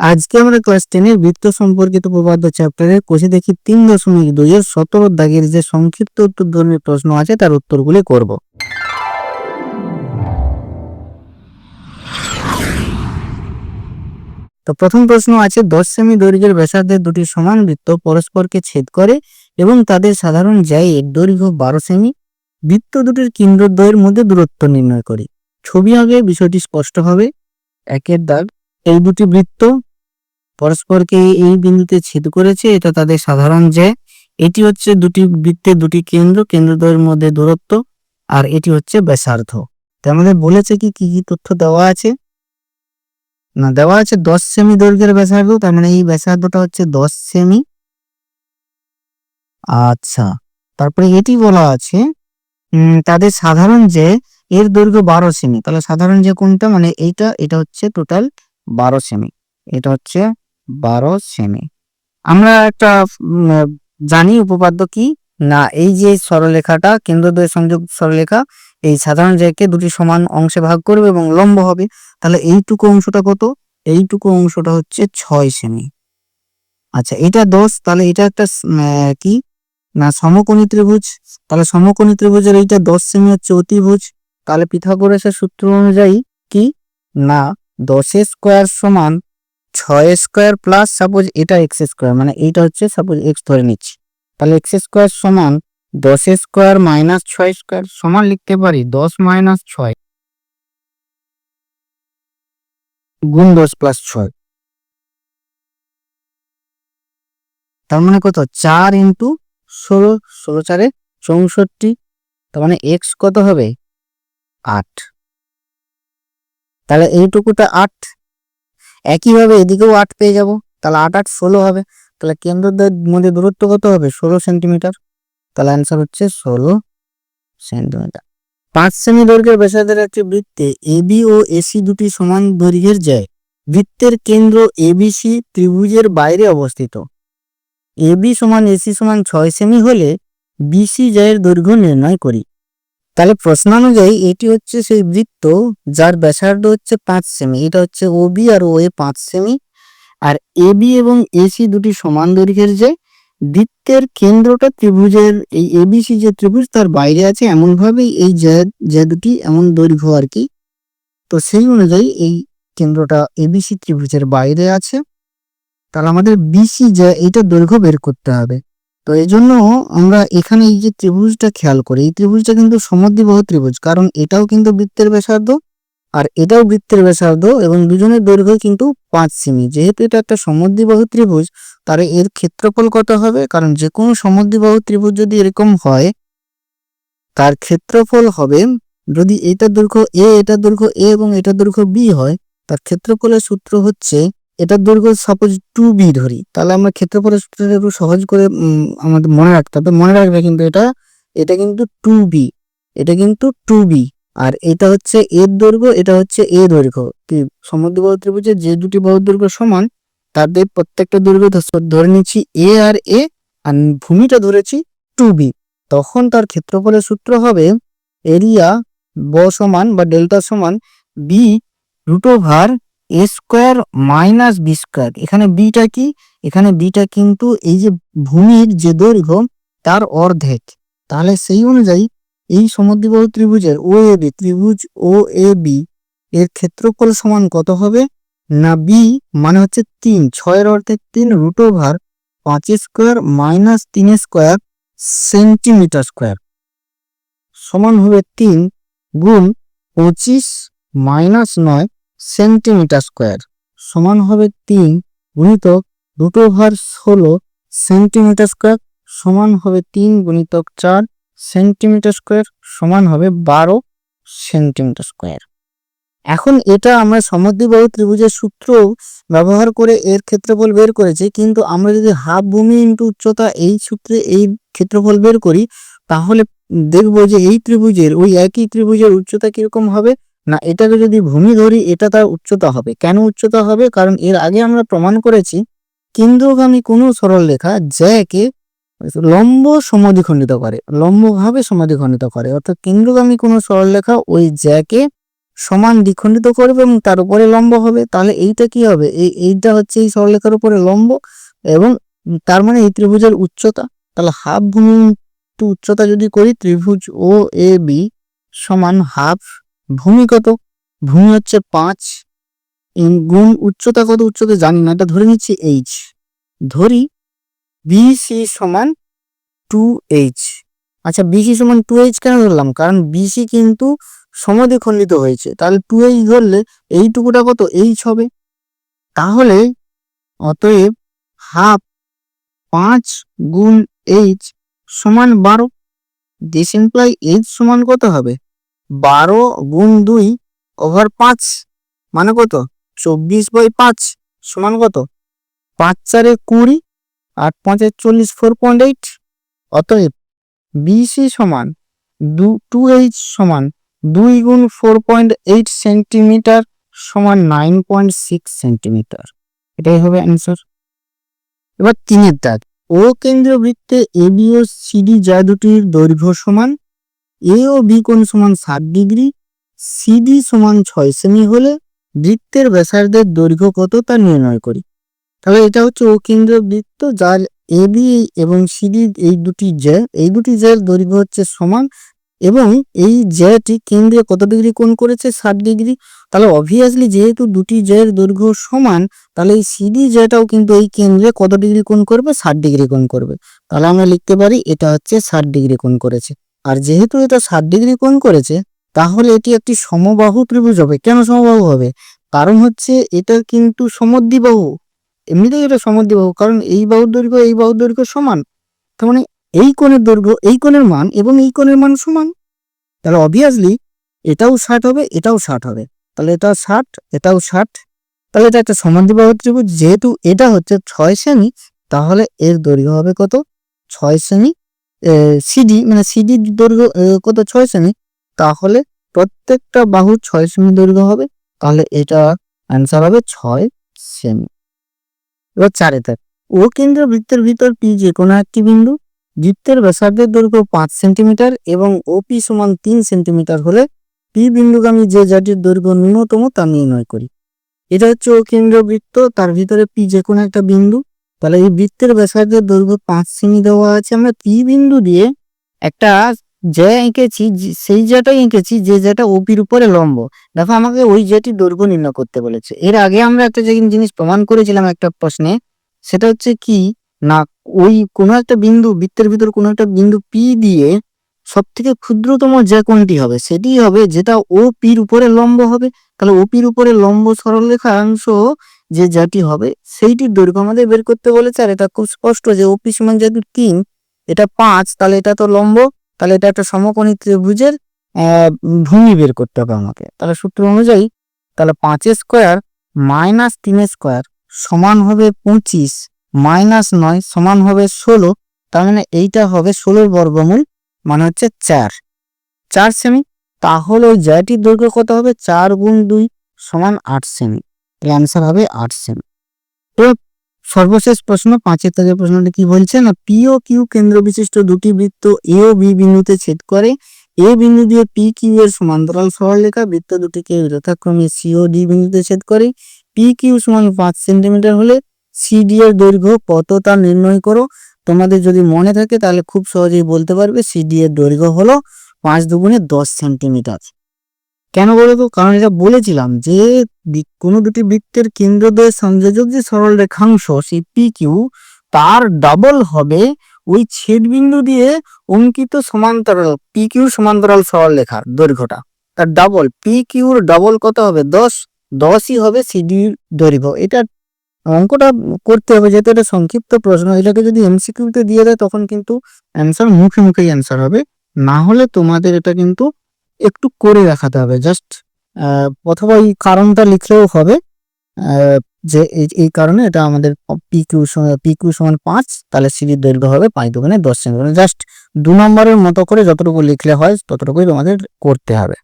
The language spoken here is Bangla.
আজকে আমরা ক্লাস টেনের বৃত্ত সম্পর্কিত উপপাদ্য চ্যাপ্টারের কোষে দেখি তিন দশমিক দুই এর সতেরো দাগের যে সংক্ষিপ্ত উত্তর ধর্মী প্রশ্ন আছে, তার উত্তরগুলি করব। তো প্রথম প্রশ্ন আছে দশ সেমি দৈর্ঘ্যের ব্যাসার্ধের দুটি সমান বৃত্ত পরস্পরকে ছেদ করে এবং তাদের সাধারণ জায়ের দৈর্ঘ্য বারো সেমি। বৃত্ত দুটির কেন্দ্রদ্বয়ের মধ্যে দূরত্ব নির্ণয় করি। ছবি আগে বিষয়টি স্পষ্ট হবে। একের দাগ, এই দুটি বৃত্ত পরস্পরকে এই বিন্দুতে ছেদ করেছে, এটা তাদের সাধারণ যে এটি হচ্ছে দুটি বৃত্তের দুটি কেন্দ্র কেন্দ্রদ্বয়ের মধ্যে দূরত্ব, আর এটি হচ্ছে ব্যাসার্ধ। তো আমাদের বলেছে কি কি কি তথ্য দেওয়া আছে? না, দেওয়া আছে দশ সেমি দৈর্ঘ্যের ব্যাসার্ধ, তার মানে এই ব্যাসার্ধটা হচ্ছে দশ সেমি। আচ্ছা তারপরে এটি বলা আছে তাদের সাধারণ যে এর দৈর্ঘ্য বারো সেমি, তাহলে সাধারণ যে কোনটা? মানে এইটা, এটা হচ্ছে টোটাল বারো সেমি। এটা হচ্ছে বারো সেমি। আমরা একটা জানি উপপাদ্য কি? না, এই যে সরলরেখাটা, কেন্দ্রদ্বয় সংযোগ সরলরেখা, এই সাধারণ রেখাকে দুটি সমান অংশে ভাগ করবে এবং লম্ব হবে। তাহলে এইটুকু অংশটা কত? এইটুকু অংশটা হচ্ছে ছয় সেমি। আচ্ছা এটা দশ, তাহলে এটা একটা কি? না, সমকোণী ত্রিভুজ। তাহলে সমকোণী ত্রিভুজের এইটা দশ সেমি হচ্ছে অতিভুজ। তাহলে পিথাগোরাসের সূত্র অনুযায়ী কি? না, দশের স্কোয়ার সমান ছয় স্কোয়ার প্লাস সাপোজ এটা এক্স স্কোয়ার মানে এইটা হচ্ছে সাপোজ এক্স ধরে নিচ্ছি। তাহলে এক্স স্কোয়ার সমান দশ স্কোয়ার মাইনাস ছয় স্কোয়ার সমান লিখতে পারি দশ মাইনাস ছয় গুণ দশ প্লাস ছয়। তার মানে কত? চার ইন্টু ষোলো ষোলো চারে চৌষট্টি, তার মানে এক্স কত হবে? আট। তাহলে এইটুকুটা আট একইভাবে এদিকেও আট পেয়ে যাব। তাহলে আট আট ষোলো হবে। তাহলে কেন্দ্রদের মধ্যে দূরত্ব কত হবে? ষোলো সেন্টিমিটার। তাহলে অ্যান্সার হচ্ছে ষোলো সেন্টিমিটার। পাঁচ সেমি দৈর্ঘ্যের ব্যাসার্ধের একটি বৃত্তে এবি ও এসি দুটি সমান দৈর্ঘ্যের যায় বৃত্তের কেন্দ্র এবিসি ত্রিভুজের বাইরে অবস্থিত। এবি সমান এসি সমান ছয় সেমি হলে বিসি জয়ের দৈর্ঘ্য নির্ণয় করি। তাহলে প্রশ্ন অনুযায়ী এটি হচ্ছে সেই বৃত্ত যার ব্যাসার্ধ হচ্ছে পাঁচ সেমি। এটা হচ্ছে ওবি আর ও এ পাঁচ সেমি। আর এবি এবং এসি দুটি সমান দৈর্ঘ্যের যে বৃত্তের কেন্দ্রটা ত্রিভুজের, এই এবিসি যে ত্রিভুজ তার বাইরে আছে এমন ভাবেই এই যে দুটি এমন দৈর্ঘ্য আর কি। তো সেই অনুযায়ী এই কেন্দ্রটা এবিসি ত্রিভুজের বাইরে আছে। তাহলে আমাদের বিসি যে, এইটা দৈর্ঘ্য বের করতে হবে। তো এই জন্য আমরা এখানে এই যে ত্রিভুজটা খেয়াল করি, এই ত্রিভুজটা কিন্তু সমদ্বিবাহু ত্রিভুজ। কারণ এটাও কিন্তু বৃত্তের ব্যাসার্ধ আর এটাও বৃত্তের ব্যাসার্ধ এবং দুজনের দৈর্ঘ্য কিন্তু পাঁচ সেমি। যেহেতু এটা একটা সমদ্বিবাহু ত্রিভুজ, তাহলে এর ক্ষেত্রফল কত হবে? কারণ যে কোনো সমদ্বিবাহু ত্রিভুজ যদি এরকম হয়, তার ক্ষেত্রফল হবে, যদি এটার দৈর্ঘ্য এ, এটা দৈর্ঘ্য এ এবং এটা দৈর্ঘ্য বি হয়, তার ক্ষেত্রফলের সূত্র হচ্ছে এটার দৈর্ঘ্য সাপোজ টু বি ধরি, তাহলে আমরা ক্ষেত্রফলের সূত্রটা একটু সহজ করে আমাদের মনে রাখতে হবে, মনে রাখবে কিন্তু এটা এটা কিন্তু টু বি এটা কিন্তু টু বি আর এটা হচ্ছে এর দৈর্ঘ্য, এটা হচ্ছে এ দৈর্ঘ্য, কি সমুদ্র সমদ্বিবাহু ত্রিভুজের যে দুটি বাহুর দৈর্ঘ্য সমান, তাদের প্রত্যেকটা দৈর্ঘ্য ধরে নিচ্ছি এ আর এ আর ভূমিটা ধরেছি টু বি তখন তার ক্ষেত্রফলের সূত্র হবে এরিয়া ব সমান বা ডেল্টা সমান B root over A square minus B square এখানে বিটা কি? এখানে বিটা কিন্তু এই যে ভূমির যে দৈর্ঘ্য, তার অর্ধেক। তাহলে সেই অনুযায়ী এই সমদ্বিবাহু ত্রিভুজের ও এ বি ত্রিভুজ ও এ বি এর ক্ষেত্রফল সমান কত হবে? না বি মানে হচ্ছে তিন। ছয়ের অর্ধেক তিন রুট ওভার পাঁচ স্কোয়ার মাইনাস তিন স্কোয়ার সেন্টিমিটার স্কোয়ার সমান হবে তিন গুণ পঁচিশ মাইনাস নয় সেন্টিমিটার স্কোয়ার সমান হবে তিন গুণিতক রুট ওভার ষোলো সেন্টিমিটার স্কোয়ার সমান হবে তিন গুণিতক চার সেন্টিমিটার স্কোয়ার সমান হবে বারো সেন্টিমিটার স্কোয়ার। এখন এটা আমরা সমদ্বিবাহু ত্রিভুজের সূত্র ব্যবহার করে এর ক্ষেত্রফল বের করেছি, কিন্তু আমরা যদি হাফ ভূমি ইন্টু উচ্চতা এই সূত্রে এই ক্ষেত্রফল বের করি, তাহলে দেখব যে এই ত্রিভুজের, ওই একই ত্রিভুজের উচ্চতা কীরকম হবে? না, এটাকে যদি ভূমি ধরি, এটা তার উচ্চতা হবে। কেন উচ্চতা হবে? কারণ এর আগে আমরা প্রমাণ করেছি, কেন্দ্রগামী কোনো সরল রেখা জ্যাকে লম্ব সমাধিখণ্ডিত করে, লম্বভাবে সমাধিখণ্ডিত করে। অর্থাৎ কেন্দ্রগামী কোনো সরলরেখা ওই জ্যাকে সমান দ্বিখণ্ডিত করবে এবং তার উপরে লম্ব হবে। তাহলে এইটা কি হবে? এই, এইটা হচ্ছে এই সরলরেখার উপরে লম্ব এবং তার মানে এই ত্রিভুজের উচ্চতা। তাহলে হাফ ভূমি উচ্চতা যদি করি, ত্রিভুজ ও এ বি সমান হাফ ভূমি কত? ভূমি হচ্ছে পাঁচ। গুণ উচ্চতা কত? উচ্চতা জানি না, এটা ধরে নিচ্ছি এইচ ধরি বিসি সমান টু এইচ আচ্ছা বিসি সমান টু এইচ কেন ধরলাম? কারণ বিসি কিন্তু সমদ্বিখণ্ডিত হয়েছে। তাহলে টু এইচ ধরলে এইটুকুটা কত? এইচ হবে। তাহলে অতএব হাফ পাঁচ গুণ এইচ সমান বারো। দিস ইমপ্লাই এইচ সমান কত হবে? বারো গুণ দুই ওভার পাঁচ মানে কত? চব্বিশ বাই পাঁচ সমান কত? পাঁচ চারে কুড়ি, আট পাঁচে চল্লিশ ফোর পয়েন্ট এইট অতএব বিসি সমান দু টু এইচ সমান দুই গুণ ফোর পয়েন্ট এইট সেন্টিমিটার সমান নাইন পয়েন্ট সিক্স সেন্টিমিটার এটাই হবে অ্যান্সার এবার তিনের দাগ। ও কেন্দ্রীয় বৃত্তে এ বি ও সিডি যা দুটির দৈর্ঘ্য সমান এ ও বি কোণ সমান ষাট ডিগ্রি সিডি সমান ছয় সেমি হলে বৃত্তের ব্যাসার্ধের দৈর্ঘ্য কত তা নির্ণয় করি। তাহলে এটা হচ্ছে ও কেন্দ্রীয় বৃত্ত যার এ বি এবং সিডি এই দুটি জ্যা এই দুটি জ্যার দৈর্ঘ্য হচ্ছে সমান এবং এই জ্যাটি কেন্দ্রে কত ডিগ্রি কোণ করেছে? ষাট ডিগ্রি। তাহলে অবভিয়াসলি যেহেতু দুটি জ্যার দৈর্ঘ্য সমান, তাহলে এই সিডি জ্যাটাও কিন্তু এই কেন্দ্রে কত ডিগ্রি কোণ করবে? ষাট ডিগ্রি কোণ করবে। তাহলে আমরা লিখতে পারি এটা হচ্ছে ষাট ডিগ্রি কোণ করেছে। আর যেহেতু এটা ষাট ডিগ্রি কোণ করেছে, তাহলে এটি একটি সমবাহু ত্রিভুজ হবে। কেন সমবাহু হবে? কারণ হচ্ছে এটা কিন্তু সমদ্বিবাহু। এমনিতেই এটা সমদ্বিবাহু, কারণ এই বাহুর দৈর্ঘ্য এই বাহুর দৈর্ঘ্য সমান। তার মানে এই কোণের দৈর্ঘ্য এই কোণের মান এবং এই কোণের মান সমান। তাহলে অবভিয়াসলি এটাও ষাট হবে, এটাও ষাট হবে। তাহলে এটা ষাট, এটাও ষাট। তাহলে এটা একটা সমদ্বিবাহু ত্রিভুজ। যেহেতু এটা হচ্ছে ছয় শ্রেণি, তাহলে এর দৈর্ঘ্য হবে কত? ছয় সেমি সিডি মানে সিডি দৈর্ঘ্য কত? ছয় সেমি তাহলে প্রত্যেকটা বাহু ছয় সেমি দৈর্ঘ্য হবে। তাহলে এটা অ্যান্সার হবে ছয় সেমি এবার চারে থাক ও কেন্দ্র বৃত্তের ভিতর পি যে কোনো একটি বিন্দু, বৃত্তের ব্যাসার্ধের দৈর্ঘ্য পাঁচ সেন্টিমিটার এবং ওপি সমান তিন সেন্টিমিটার হলে পি বিন্দুগামী যে জাটির দৈর্ঘ্য ন্যূনতম তা নির্ণয় করি। এটা হচ্ছে ও কেন্দ্র বৃত্ত তার ভিতরে পি যে কোনো একটা বিন্দু তাহলে এই বৃত্তের ব্যাসার্ধের দৈর্ঘ্য পাঁচ সেমি দেওয়া আছে। আমরা পি বিন্দু দিয়ে একটা যে এঁকেছি সেই জাটাই এঁকেছি, যে যেটা ওপির উপরে লম্ব। দেখো আমাকে ওই জেটির দৈর্ঘ্য নির্ণয় করতে বলেছে। এর আগে আমরা একটা যে জিনিস প্রমাণ করেছিলাম একটা প্রশ্নে, সেটা হচ্ছে কি? না, ওই কোনো একটা বিন্দু, বৃত্তের ভিতর কোনো একটা বিন্দু পি দিয়ে সব থেকে ক্ষুদ্রতম যে কোনটি হবে? সেটি হবে যেটা ও পির উপরে লম্ব হবে। তাহলে ও পির উপরে লম্ব সরলরেখাংশ যে জাতি হবে, সেইটির দৈর্ঘ্য আমাদের বের করতে বলেছে, আর এটা খুব স্পষ্ট যে ওপি সমান যেহেতু তিন এটা পাঁচ, তাহলে এটা তো লম্ব, তাহলে এটা একটা সমকোণী ত্রিভুজের ভূমি বের করতে হবে আমাকে। তাহলে সূত্র অনুযায়ী, তাহলে পাঁচের স্কোয়ার মাইনাস তিনের স্কোয়ার সমান হবে পঁচিশ, মাইনাস নয় সমান হবে ষোলো, তার মানে এইটা হবে ষোলোর বর্গমূল মানে হচ্ছে চার। চার সেমি তাহলে ওই জায়টির দৈর্ঘ্য কত হবে? চার গুণ দুই সমান আট সেমি তাহলে অ্যান্সার হবে আট সেমি তো সর্বশেষ প্রশ্ন, পাঁচের থেকে প্রশ্নটি কি বলছে? না পি ও কিউ কেন্দ্র বিশিষ্ট দুটি বৃত্ত এ ও বি বিন্দুতে ছেদ করে। এ বিন্দু দিয়ে পি কিউ এর সমান্তরাল সরলরেখা, বৃত্ত দুটিকে যথাক্রমে সি ও ডি বিন্দুতে ছেদ করে। পি কিউ সমান পাঁচ সেন্টিমিটার হলে সিডি এর দৈর্ঘ্য কত তা নির্ণয় করো। তোমাদের যদি মনে থাকে তাহলে খুব সহজেই বলতে পারবে সিডি এর দৈর্ঘ্য হলো পাঁচ দুগুণে দশ সেন্টিমিটার। কেন বলো তো? কারণ এটা বলেছিলাম যে কোনো দুটি বৃত্তের কেন্দ্রদ্বয়ের সংযোজক যে সরল রেখাংশ, সেই পি কিউ তার ডাবল হবে ওই ছেদবিন্দু দিয়ে অঙ্কিত সমান্তরাল পি কিউ সমান্তরাল সরল রেখার দৈর্ঘ্যটা। তার ডাবল পি কিউর ডাবল কত হবে? দশ। দশই হবে সিডির দৈর্ঘ্য। এটা অঙ্কটা করতে হবে, যেহেতু এটা সংক্ষিপ্ত প্রশ্ন, এটাকে যদি এমসিকিউতে দিয়ে দেয়, তখন কিন্তু অ্যান্সার মুখে মুখেই অ্যান্সার হবে। না হলে তোমাদের এটা কিন্তু একটু করে দেখাতে হবে। জাস্ট অথবা এই কারণটা লিখলেও হবে। যে এই- কারণে এটা আমাদের পি কিউ পি কিউ সমান পাঁচ, তাহলে সিডির দৈর্ঘ্য হবে পাঁচ দোকানে দশ সেন্টিমিটার জাস্ট দু নম্বরের মতো করে যতটুকু লিখলে হয় ততটুকুই তোমাদের করতে হবে।